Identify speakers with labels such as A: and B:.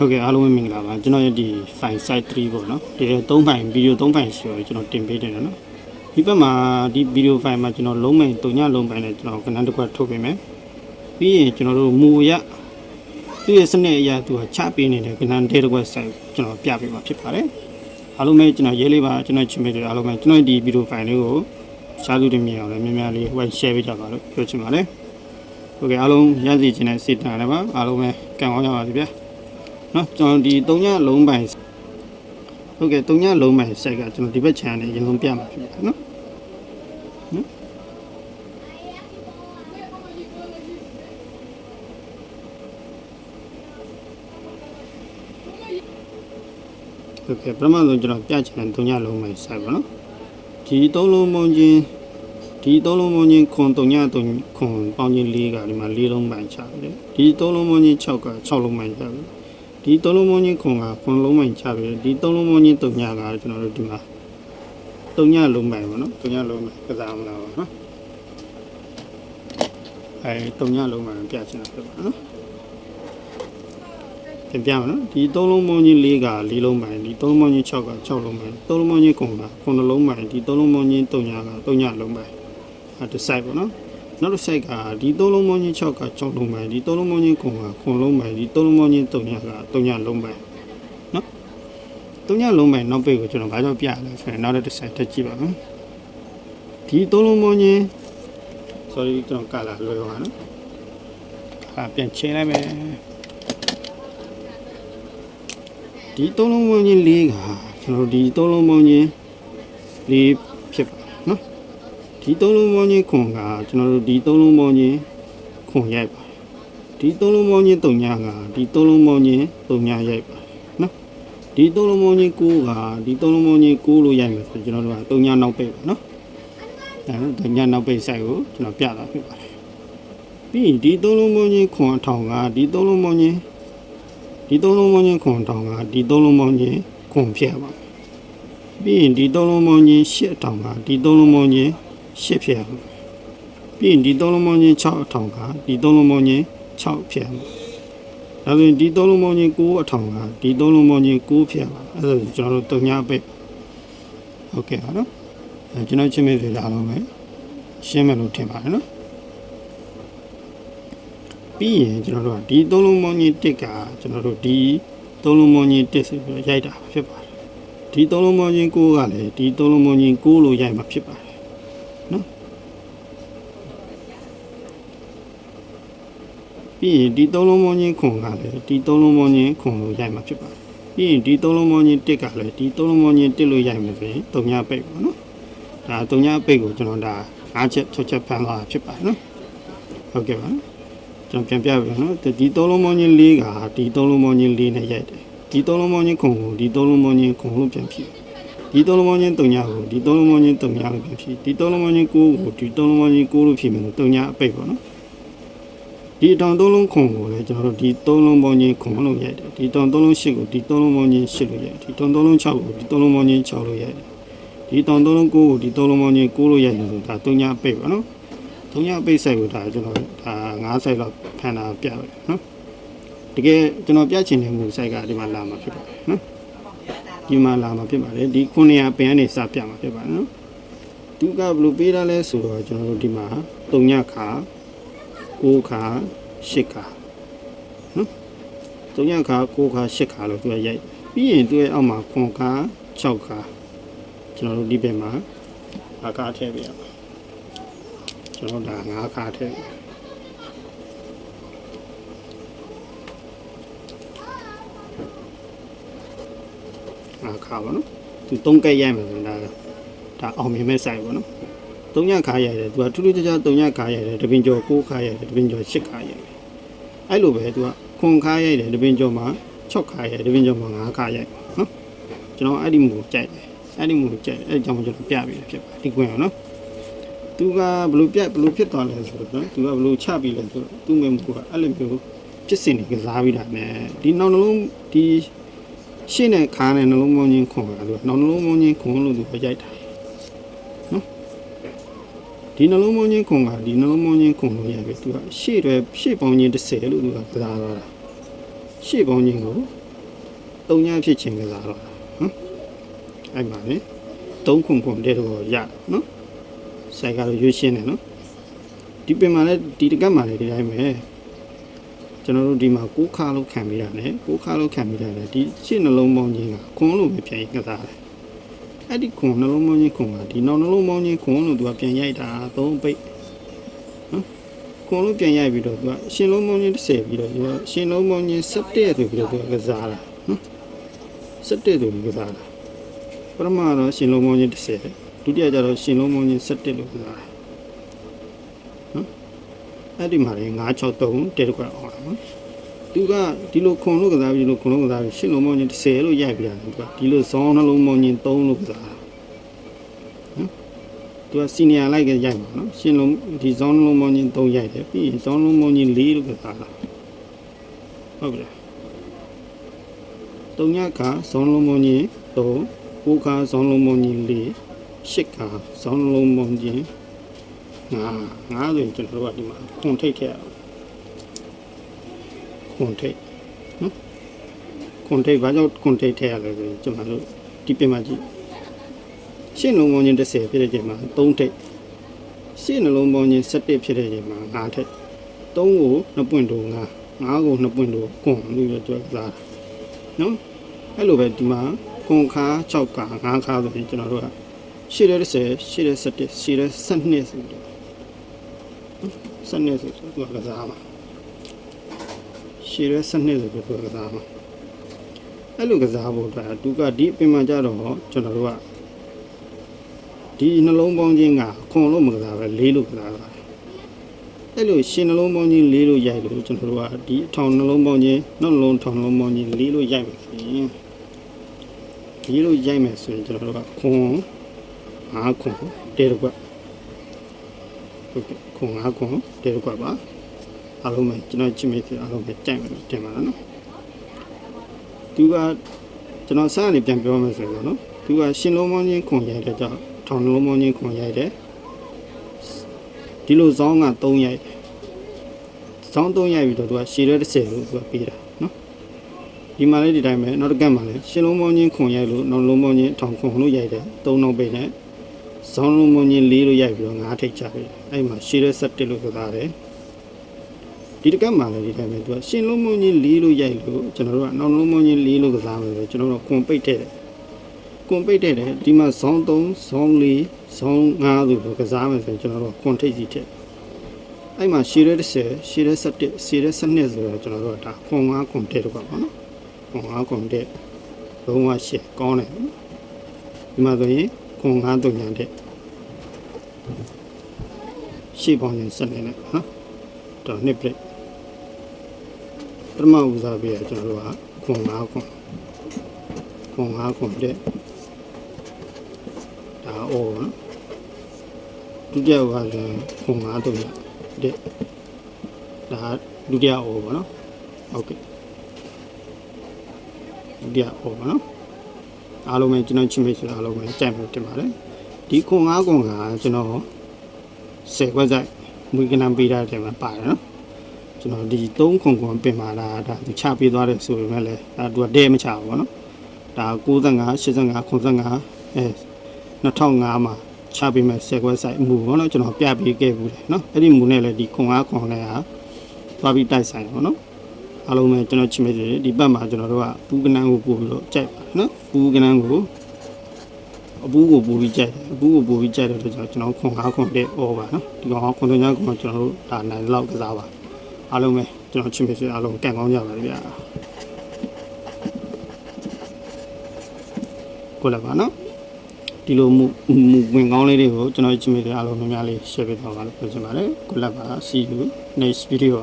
A: ဟုတ်ကဲ့အားလုံးပဲမင်္ဂလာပါကျွန်တော်ရဲ့ဒီ file site 3ပေါ့နော်ဒီ3 file video 3 file ရှိတော့ကျွန်တော်တင်ပေးတယ်နော်ဒီဘက်မှာဒီ video file မှာကျွန်တော်လုံးမိန်တုံညလုံးပိုင်းနဲ့ကျွန်တော်ခဏတစ်ခွက်ထုတ်ပေးမယ်ပြီးရင်ကျွန်တော်တို့မူရသူ့ရဲ့စနစ်အရာသူကချပေးနေတဲ့ခဏတဲ့တစ်ခွက် site ကျွန်တော်ပြပေးမှာဖြစ်ပါတယ်အားလုံးပဲကျွန်တော်ရေးလေးပါကျွန်တော်ချင်ပေးတယ်အားလုံးပဲကျွန်တော်ဒီ video file လေးကိုရှားသူတွေမြင်အောင်လည်းများများလေး white share ပေးကြပါလို့ပြောချင်ပါတယ်ဟုတ်ကဲ့အားလုံးရည်စည်ခြင်းနဲ့စိတ်တန်လည်းပါအားလုံးပဲကံကောင်းကြပါစေဗျာ နော်ကျွန်တော်ဒီ၃ညလုံးပိုင်ဟုတ်ကဲ့၃ညလုံးပိုင်ဆက်ကကျွန်တော်ဒီဘက်ခြံနဲ့ရင်လုံးပြမှာဖြစ်ပါတယ်နော်နော်ဟုတ်ကဲ့ပထမဆုံးကျွန်တော်ပြချင်တဲ့၃ညလုံးပိုင်ဆက်ပါနော်ဒီ၃လုံးမုံချင်းဒီသုံးလုံးမုံချင်းခွန်၃ည၃ခွန်ပေါင်းချင်း၄ကဒီမှာ၄လုံးပိုင်ချတယ်ဒီသုံးလုံးမုံချင်း6က6လုံးပိုင်ချတယ် ဒီသုံးလုံးမုံချင်းခွန်ကခွန်လုံးမိုင်ချပြီဒီသုံးလုံးမုံချင်းတုံညကကျွန်တော်တို့ဒီမှာတုံညလုံးမိုင်ပေါ့နော်တုံညလုံးမိုင်ကစားမလားပါနော်အဲတုံညလုံးမိုင်ပြချင်တာဖြစ်ပါနော်ပြန်ပြမယ်နော်ဒီသုံးလုံးမုံချင်း၄က၄လုံးမိုင်ဒီသုံးလုံးမုံချင်း6က6လုံးမိုင်သုံးလုံးမုံချင်းခွန်ကခွန်လုံးမိုင်ဒီသုံးလုံးမုံချင်းတုံညကတုံညလုံးမိုင်အဲဒီ site ပေါ့နော် နောက်တစ် site ကဒီသုံးလုံးမုံချင်း6က6လုံးပိုင်းဒီသုံးလုံးမုံချင်း9က9လုံးပိုင်းဒီသုံးလုံးမုံချင်း3ညက3ညလုံးပိုင်းနော်3ညလုံးပိုင်းနောက်ပိတ်ကိုကျွန်တော်ဘာကြောင့်ပြရလဲဆိုရင်နောက်တစ် site တက်ကြည့်ပါမယ်ဒီသုံးလုံးမုံချင်း sorry ကျွန်တော်ကလာလွယ်ပါနော်ဟာပြန်ချင်းလိုက်မယ်ဒီသုံးလုံးမုံချင်း၄ကကျွန်တော်တို့ဒီသုံးလုံးမုံချင်း၄ဖြစ်ပါနော် ဒီသုံးလုံးပေါင်းချင်းခွန်ကကျွန်တော်တို့ဒီသုံးလုံးပေါင်းချင်းခွန်ရိုက်ပါတယ်ဒီသုံးလုံးပေါင်းချင်းတုံညာကဒီသုံးလုံးပေါင်းချင်းတုံညာရိုက်ပါတယ်နော်ဒီသုံးလုံးပေါင်းချင်းကိုးကဒီသုံးလုံးပေါင်းချင်းကိုးလို့ရိုက်မယ်ဆိုကျွန်တော်တို့ကတုံညာနောက်ပိတ်ပါနော်အဲတုံညာနောက်ပိတ်ဆိုင်ကိုကျွန်တော်ပြတာဖြစ်ပါတယ်ပြီးရင်ဒီသုံးလုံးပေါင်းချင်းခွန်အထောင်ကဒီသုံးလုံးပေါင်းချင်းဒီသုံးလုံးပေါင်းချင်းခွန်အထောင်ကဒီသုံးလုံးပေါင်းချင်းခွန်ဖြဲပါပြီးရင်ဒီသုံးလုံးပေါင်းချင်းရှစ်အထောင်ကဒီသုံးလုံးပေါင်းချင်း ရှစ်ဖြစ်ရမှာပြီးရင်ဒီသုံးလုံးပေါင်းချင်း6အထောင်ကဒီသုံးလုံးပေါင်းချင်း6ဖြစ်ရမှာဒါဆိုရင်ဒီသုံးလုံးပေါင်းချင်း9အထောင်ကဒီသုံးလုံးပေါင်းချင်း9ဖြစ်ရမှာအဲဒါဆိုကျွန်တော်တို့တုံညာပိတ်ဟုတ်ကဲ့ပါနော်အဲကျွန်တော်ချင်းမေးတွေအားလုံးပဲရှင်းမယ်လို့ထင်ပါတယ်နော်ပြီးရင်ကျွန်တော်တို့ကဒီသုံးလုံးပေါင်းချင်း1ကကျွန်တော်တို့ဒီသုံးလုံးပေါင်းချင်း1ဆိုပြီးတော့ရိုက်တာဖြစ်ပါတယ်ဒီသုံးလုံးပေါင်းချင်း9ကလည်းဒီသုံးလုံးပေါင်းချင်း9လို့ရိုက်မှာဖြစ်ပါတယ် ပြီးရင်ဒီသုံးလုံးပေါင်းချင်းခွန်ကလည်းဒီသုံးလုံးပေါင်းချင်းခွန်လို့ရိုက်မှာဖြစ်ပါတယ်။ပြီးရင်ဒီသုံးလုံးပေါင်းချင်းတစ်ကလည်းဒီသုံးလုံးပေါင်းချင်းတစ်လို့ရိုက်မှာဆိုရင်တုံညာပိတ်ပါနော်။ဒါတုံညာပိတ်ကိုကျွန်တော်ဒါ၅ချက်၆ချက်ဖန်သွားတာဖြစ်ပါတယ်နော်။ဟုတ်ကဲ့ပါနော်။ကျွန်တော်ပြန်ပြပြနော်။ဒီသုံးလုံးပေါင်းချင်း၄ကဒီသုံးလုံးပေါင်းချင်း၄နဲ့ရိုက်တယ်။ဒီသုံးလုံးပေါင်းချင်းခွန်ကိုဒီသုံးလုံးပေါင်းချင်းခွန်လို့ပြန်ဖြည့်။ဒီသုံးလုံးပေါင်းချင်းတုံညာကိုဒီသုံးလုံးပေါင်းချင်းတုံညာလို့ပြန်ဖြည့်။ဒီသုံးလုံးပေါင်းချင်းကိုကိုဒီသုံးလုံးပေါင်းချင်းကိုလို့ဖြည့်မယ်လို့တုံညာအပိတ်ပါနော်။ ဒီတောင်သုံးလုံးခုံကိုလည်းကျွန်တော်တို့ဒီသုံးလုံးပေါင်းချင်းခုံလို့ရိုက်တယ်ဒီတောင်သုံးလုံးရှစ်ကိုဒီသုံးလုံးပေါင်းချင်းရှစ်လို့ရိုက်ဒီတောင်သုံးလုံး6ကိုဒီသုံးလုံးပေါင်းချင်း6လို့ရိုက်တယ်ဒီတောင်သုံးလုံး9ကိုဒီသုံးလုံးပေါင်းချင်း9လို့ရိုက်တယ်ဆိုဒါ3ညပိတ်ပါနော်3ညပိတ်ဆိုင်ကိုဒါကျွန်တော်ဒါ9ဆိုင်လောက်ဖန်တာပြပဲနော်တကယ်ကျွန်တော်ပြချင်တဲ့မူဆိုင်ကဒီမှာလာမှာဖြစ်ပါတယ်နော်ဒီမှာလာမှာဖြစ်ပါတယ်ဒီ900ပင်ကနေစပြမှာဖြစ်ပါတယ်နော်သူကဘယ်လိုပေးတာလဲဆိုတော့ကျွန်တော်တို့ဒီမှာ3ညခါ 9ခါ10ခါနော်3ညခါ9ခါ10ခါလို့သူကရိုက်ပြီးရင်သူရဲ့အောက်မှာ9ခါ6ခါကျွန်တော်တို့ဒီဘက်မှာအခါထည့်ပြရမှာကျွန်တော်ဒါ9ခါထည့်အခါပါနော်သူ3ကက်ရိုက်မှာဆိုရင်ဒါဒါအောင်မြင်မဲ့ဆိုင်ပါနော် ၃ညခါရိုက်တယ်သူကထူးထူးခြားခြား၃ညခါရိုက်တယ်တပင်ကျော်၉ခါရိုက်တယ်တပင်ကျော်၈ခါရိုက်တယ်အဲ့လိုပဲသူကခွန်ခါရိုက်တယ်တပင်ကျော်မှာ6ခါရိုက်တပင်ကျော်မှာ9ခါရိုက်နော်ကျွန်တော်အဲ့ဒီမူကိုကြိုက်တယ်အဲ့ဒီမူကိုကြိုက်တယ်အဲ့ကြောင့်ကျွန်တော်ပြပြီးဖြစ်ပါဒီကွင်းရောနော်သူကဘလို့ပြဘလို့ဖြစ်သွားလဲဆိုတော့နော်သူကဘလို့ချပြီးလဲဆိုတော့သူ့မေမူကအဲ့လိုမျိုးဖြစ်စဉ်တွေကစားပြီးတာနဲ့ဒီနောက်နှလုံးဒီရှင်းတဲ့ခါနဲ့နှလုံးပေါင်းချင်းခွန်ကသူကနောက်နှလုံးပေါင်းချင်းခွန်လို့သူကရိုက်တာ ဒီနှလုံးမုံချင်းခုံကဒီနှလုံးမုံချင်းခုံလို့ရပြီသူကရှေ့တွေရှေ့ပေါင်းချင်း30လို့သူကကစားသွားတာရှေ့ပေါင်းချင်းကိုတုံညာဖြစ်ချင်းကစားတော့ဟမ်အဲ့မှာလေသုံးခုခုတဲ့တော့ရနော်ဆိုင်ကတော့ရွေးရှင်းတယ်နော်ဒီပင်မှာလည်းဒီတကက်မှာလည်းဒီတိုင်းပဲကျွန်တော်တို့ဒီမှာကိုးခါလို့ခံပြီးရတယ်ကိုးခါလို့ခံပြီးရတယ်ဒီရှင်းနှလုံးပေါင်းချင်းကခွန်းလို့ပဲပြန်ကစားတယ် အဲ့ဒီခွန်းနှလုံးပေါင်းချင်းခွန်းကဒီနောက်နှလုံးပေါင်းချင်းခွန်းလို့သူကပြန်ရိုက်တာသုံးပိတ်နော်ခွန်းလို့ပြန်ရိုက်ပြီးတော့သူကရှင်းလုံးပေါင်းချင်း30ပြီးတော့သူကရှင်းလုံးပေါင်းချင်း17ဆိုပြီးတော့သူကကစားတာနော်17ဆိုပြီးကစားတာပထမတော့ရှင်းလုံးပေါင်းချင်း30ဒုတိယကျတော့ရှင်းလုံးပေါင်းချင်း17လို့ကစားတာအဲ့ဒီမှာလေ963တဲတကွက်အောင်တာနော် သူကဒီလိုခွန်လို့ကစားပြီးဒီလိုခွန်လို့ကစားပြီးရှင်းလုံးမောင်းချင်း10လို့ရိုက်ပြရတယ်သူကဒီလိုဇောင်းနှလုံးမောင်းချင်း3လို့ကစားတာနော်သူကစီနီယာလိုက်ကရိုက်ပါနော်ရှင်းလုံးဒီဇောင်းနှလုံးမောင်းချင်း3ရိုက်တယ်ပြီးရင်ဇောင်းနှလုံးမောင်းချင်း4လို့ကစားတာဟုတ်ပြီလားတုံညခါဇောင်းနှလုံးမောင်းချင်း3ကိုခါဇောင်းနှလုံးမောင်းချင်း4ရှစ်ခါဇောင်းနှလုံးမောင်းချင်းငါငါဆိုရင်ကျွန်တော်တို့ကဒီမှာခွန်ထိတ်ထည့်ရအောင် ခွန်ထိတ်နော်ခွန်ထိတ်ဘာကြောင့်ခွန်ထိတ်ထည့်ရလဲဆိုရင်ကျွန်တော်တို့ဒီပြင်မှာကြည့်ရှင်းလုံးပေါင်းချင်း30ဖြစ်တဲ့ချိန်မှာ3ထိတ်ရှင်းနှလုံးပေါင်းချင်း17ဖြစ်တဲ့ချိန်မှာ5ထိတ်3ကို2ပွင့်တို့5 5ကို2ပွင့်တို့ခွန်လို့ပြောကြစားနော်အဲ့လိုပဲဒီမှာခွန်ခါ6ခါ5ခါဆိုရင်ကျွန်တော်တို့ကရှည်တဲ့30ရှည်တဲ့17ရှည်တဲ့12ဆိုတော့စနစ်ဆိုသူကကစားမှာ ရှည်ရဲစနစ်ဆိုသူကကစားမှာအဲ့လိုကစားဖို့အတွက်သူကဒီအပင်မှာကြတော့ကျွန်တော်တို့ကဒီနှလုံးပေါင်းခြင်းကခွန်လို့မကစားပဲလေးလို့ကစားတာအဲ့လိုရှင်နှလုံးပေါင်းခြင်းလေးလို့ရိုက်လို့ကျွန်တော်တို့ကဒီအထောင်နှလုံးပေါင်းခြင်းနှလုံးထောင်နှလုံးပေါင်းခြင်းလေးလို့ရိုက်မယ်ဆိုရင်လေးလို့ရိုက်မယ်ဆိုရင်ကျွန်တော်တို့ကခွန်အားခွန်တဲတော့ကဟုတ်ကဲ့ခွန်အားခွန်တဲတော့ကပါ အားလုံးပဲကျွန်တော်ချစ်မိတ်ဆွေအားလုံးပဲကြိုက်မယ်လို့ထင်ပါလားနော်သူကကျွန်တော်စကနေပြန်ပြောမယ်ဆိုရင်နော်သူကရှင်လုံးပေါင်းခြင်းခွန်ရိုက်တဲ့ကြောင့်ထောင်လုံးပေါင်းခြင်းခွန်ရိုက်တယ်ဒီလိုဇောင်းက3ရိုက်တယ်ဇောင်း3ရိုက်ပြီးတော့သူကရှည်တဲ့30လို့သူကပေးတာနော်ဒီမှာလေးဒီတိုင်းပဲနောက်တစ်ကက်မှာလည်းရှင်လုံးပေါင်းခြင်းခွန်ရိုက်လို့နောက်လုံးပေါင်းခြင်းထောင်ခွန်လို့ရိုက်တယ်3နောက်ပိတ်နဲ့ဇောင်းလုံးပေါင်းခြင်း4လို့ရိုက်ပြီးတော့5ထိတ်ချပြီအဲ့မှာရှည်တဲ့17လို့ကစားတယ် ဒီတစ်ကက်မှာလည်းဒီတိုင်းပဲသူကရှင်လုံးပေါင်းခြင်း4လို့ရိုက်လို့ကျွန်တော်တို့ကနောက်လုံးပေါင်းခြင်း4လို့ကစားမယ်ပဲကျွန်တော်တို့ခွန်ပိတ်ထည့်တယ်ခွန်ပိတ်ထည့်တယ်ဒီမှာဇောင်း3ဇောင်း4ဇောင်း5လို့ကစားမယ်ဆိုရင်ကျွန်တော်တို့ခွန်ထိတ်စီထည့်အဲ့မှာရှည်တဲ့30ရှည်တဲ့17ရှည်တဲ့12ဆိုတော့ကျွန်တော်တို့ကဒါခွန်5ခွန်တဲ့တော့ပါနော်ခွန်5ခွန်တဲ့လုံးဝရှည်ကောင်းတယ်နော်ဒီမှာဆိုရင်ခွန်5တုံညာတဲ့ရှေ့ပေါင်းရင်ဆက်နေတယ်နော်တော့နှစ်ပြည့် ပထမဦးစားပေးရကျွန်တော်တို့ကခွန်5ခွန်ခွန်5ခွန်တဲ့ဒါအော်နော်ဒုတိယဦးကလည်းခွန်5တုံညာတဲ့ဒါဒုတိယအော်ပါနော်ဟုတ်ကဲ့ဒုတိယအော်ပါနော်အားလုံးပဲကျွန်တော်ချစ်မိတ်ဆွေအားလုံးပဲကြိုက်ဖို့တင်ပါတယ်ဒီခွန်5ခွန်ကကျွန်တော်10ခွက်ဆိုင်မွေးကနံပေးထားတဲ့မှာပါတယ်နော် ကျွန်တော်ဒီ3ခွန်ခွန်ပင်မာလာဒါသူချပေးသွားတယ်ဆိုပေမဲ့လည်းဒါသူကတဲမချဘူးပေါ့နော်ဒါ95 85 95အဲ2005မှာချပေးမဲ့10ခွက်ဆိုင်အမှုပေါ့နော်ကျွန်တော်ပြပေးခဲ့ဘူးတယ်နော်အဲ့ဒီမူနဲ့လည်းဒီခွန်5ခွန်နဲ့ဟာသွားပြီးတိုက်ဆိုင်ပေါ့နော်အားလုံးပဲကျွန်တော်ချစ်မိတ်တွေဒီဘက်မှာကျွန်တော်တို့ကပူးကနန်းကိုပို့ပြီးတော့ကြိုက်ပါတယ်နော်ပူးကနန်းကိုအပူးကိုပို့ပြီးကြိုက်တယ်အပူးကိုပို့ပြီးကြိုက်တဲ့အတွက်ကြောင့်ကျွန်တော်ခွန်ကားခွန်တဲ့ဩပါနော်ဒီကောင်ခွန်သွင်းညာခွန်ကျွန်တော်တို့ဒါနိုင်လောက်ကစားပါ အားလုံးပဲကျွန်တော်ချစ်မိတ်ဆွေအားလုံးကန်ကောင်းကြပါလေဗျာကိုလာပါနော်ဒီလိုမူမူဝင်ကောင်းလေးတွေကိုကျွန်တော်ချစ်မိတ်တွေအားလုံးများများလေး share ပေးသွားပါလို့ပြောချင်ပါတယ်ကိုလာပါ see you next video